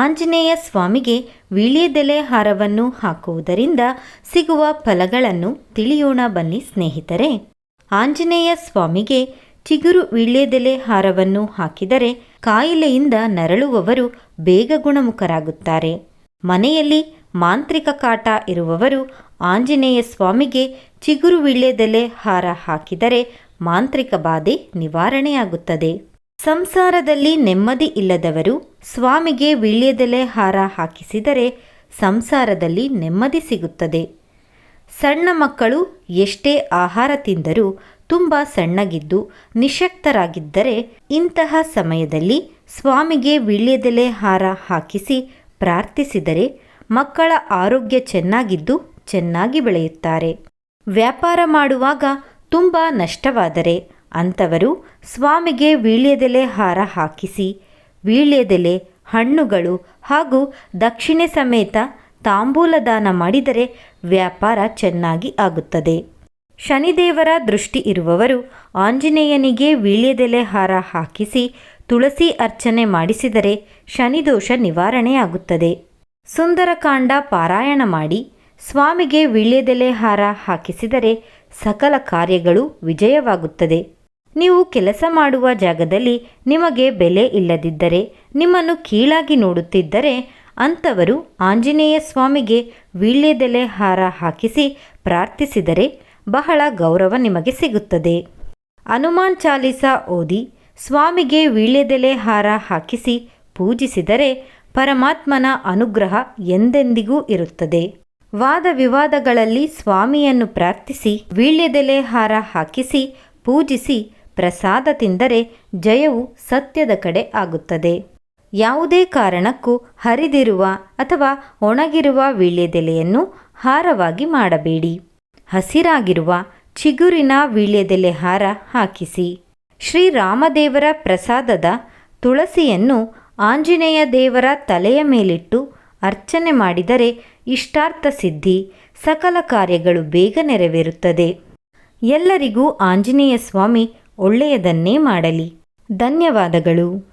ಆಂಜನೇಯ ಸ್ವಾಮಿಗೆ ವೀಳ್ಯದೆಲೆ ಹಾರವನ್ನು ಹಾಕುವುದರಿಂದ ಸಿಗುವ ಫಲಗಳನ್ನು ತಿಳಿಯೋಣ ಬನ್ನಿ ಸ್ನೇಹಿತರೆ. ಆಂಜನೇಯ ಸ್ವಾಮಿಗೆ ಚಿಗುರು ವೀಳ್ಯದೆಲೆ ಹಾರವನ್ನು ಹಾಕಿದರೆ ಕಾಯಿಲೆಯಿಂದ ನರಳುವವರು ಬೇಗ ಗುಣಮುಖರಾಗುತ್ತಾರೆ. ಮನೆಯಲ್ಲಿ ಮಾಂತ್ರಿಕ ಕಾಟ ಇರುವವರು ಆಂಜನೇಯ ಸ್ವಾಮಿಗೆ ಚಿಗುರು ವೀಳ್ಯದೆಲೆ ಹಾರ ಹಾಕಿದರೆ ಮಾಂತ್ರಿಕ ಬಾಧೆ ನಿವಾರಣೆಯಾಗುತ್ತದೆ. ಸಂಸಾರದಲ್ಲಿ ನೆಮ್ಮದಿ ಇಲ್ಲದವರು ಸ್ವಾಮಿಗೆ ವೀಳ್ಯದೆಲೆ ಹಾರ ಹಾಕಿಸಿದರೆ ಸಂಸಾರದಲ್ಲಿ ನೆಮ್ಮದಿ ಸಿಗುತ್ತದೆ. ಸಣ್ಣ ಮಕ್ಕಳು ಎಷ್ಟೇ ಆಹಾರ ತಿಂದರೂ ತುಂಬ ಸಣ್ಣಗಿದ್ದು ನಿಶಕ್ತರಾಗಿದ್ದರೆ ಇಂತಹ ಸಮಯದಲ್ಲಿ ಸ್ವಾಮಿಗೆ ವೀಳ್ಯದೆಲೆ ಹಾರ ಹಾಕಿಸಿ ಪ್ರಾರ್ಥಿಸಿದರೆ ಮಕ್ಕಳ ಆರೋಗ್ಯ ಚೆನ್ನಾಗಿದ್ದು ಚೆನ್ನಾಗಿ ಬೆಳೆಯುತ್ತಾರೆ. ವ್ಯಾಪಾರ ಮಾಡುವಾಗ ತುಂಬ ನಷ್ಟವಾದರೆ ಅಂಥವರು ಸ್ವಾಮಿಗೆ ವೀಳ್ಯದೆಲೆ ಹಾರ ಹಾಕಿಸಿ ವೀಳ್ಯದೆಲೆ, ಹಣ್ಣುಗಳು ಹಾಗೂ ದಕ್ಷಿಣೆ ಸಮೇತ ತಾಂಬೂಲ ದಾನ ಮಾಡಿದರೆ ವ್ಯಾಪಾರ ಚೆನ್ನಾಗಿ ಆಗುತ್ತದೆ. ಶನಿದೇವರ ದೃಷ್ಟಿ ಇರುವವರು ಆಂಜನೇಯನಿಗೆ ವೀಳ್ಯದೆಲೆ ಹಾರ ಹಾಕಿಸಿ ತುಳಸಿ ಅರ್ಚನೆ ಮಾಡಿಸಿದರೆ ಶನಿದೋಷ ನಿವಾರಣೆಯಾಗುತ್ತದೆ. ಸುಂದರಕಾಂಡ ಪಾರಾಯಣ ಮಾಡಿ ಸ್ವಾಮಿಗೆ ವೀಳ್ಯದೆಲೆ ಹಾರ ಹಾಕಿಸಿದರೆ ಸಕಲ ಕಾರ್ಯಗಳು ವಿಜಯವಾಗುತ್ತದೆ. ನೀವು ಕೆಲಸ ಮಾಡುವ ಜಾಗದಲ್ಲಿ ನಿಮಗೆ ಬೆಲೆ ಇಲ್ಲದಿದ್ದರೆ, ನಿಮ್ಮನ್ನು ಕೀಳಾಗಿ ನೋಡುತ್ತಿದ್ದರೆ, ಅಂಥವರು ಆಂಜನೇಯ ಸ್ವಾಮಿಗೆ ವೀಳ್ಯದೆಲೆ ಹಾರ ಹಾಕಿಸಿ ಪ್ರಾರ್ಥಿಸಿದರೆ ಬಹಳ ಗೌರವ ನಿಮಗೆ ಸಿಗುತ್ತದೆ. ಹನುಮಾನ್ ಚಾಲೀಸ ಓದಿ ಸ್ವಾಮಿಗೆ ವೀಳ್ಯದೆಲೆ ಹಾರ ಹಾಕಿಸಿ ಪೂಜಿಸಿದರೆ ಪರಮಾತ್ಮನ ಅನುಗ್ರಹ ಎಂದೆಂದಿಗೂ ಇರುತ್ತದೆ. ವಾದ ವಿವಾದಗಳಲ್ಲಿ ಸ್ವಾಮಿಯನ್ನು ಪ್ರಾರ್ಥಿಸಿ ವೀಳ್ಯದೆಲೆ ಹಾರ ಹಾಕಿಸಿ ಪೂಜಿಸಿ ಪ್ರಸಾದ ತಿಂದರೆ ಜಯವು ಸತ್ಯದ ಕಡೆ ಆಗುತ್ತದೆ. ಯಾವುದೇ ಕಾರಣಕ್ಕೂ ಹರಿದಿರುವ ಅಥವಾ ಒಣಗಿರುವ ವೀಳ್ಯದೆಲೆಯನ್ನು ಹಾರವಾಗಿ ಮಾಡಬೇಡಿ. ಹಸಿರಾಗಿರುವ ಚಿಗುರಿನ ವೀಳ್ಯದೆಲೆ ಹಾರ ಹಾಕಿಸಿ. ಶ್ರೀರಾಮದೇವರ ಪ್ರಸಾದದ ತುಳಸಿಯನ್ನು ಆಂಜನೇಯ ದೇವರ ತಲೆಯ ಮೇಲಿಟ್ಟು ಅರ್ಚನೆ ಮಾಡಿದರೆ ಇಷ್ಟಾರ್ಥ ಸಿದ್ಧಿ, ಸಕಲ ಕಾರ್ಯಗಳು ಬೇಗ ನೆರವೇರುತ್ತದೆ. ಎಲ್ಲರಿಗೂ ಆಂಜನೇಯ ಸ್ವಾಮಿ ಒಳ್ಳೆಯದನ್ನೇ ಮಾಡಲಿ. ಧನ್ಯವಾದಗಳು.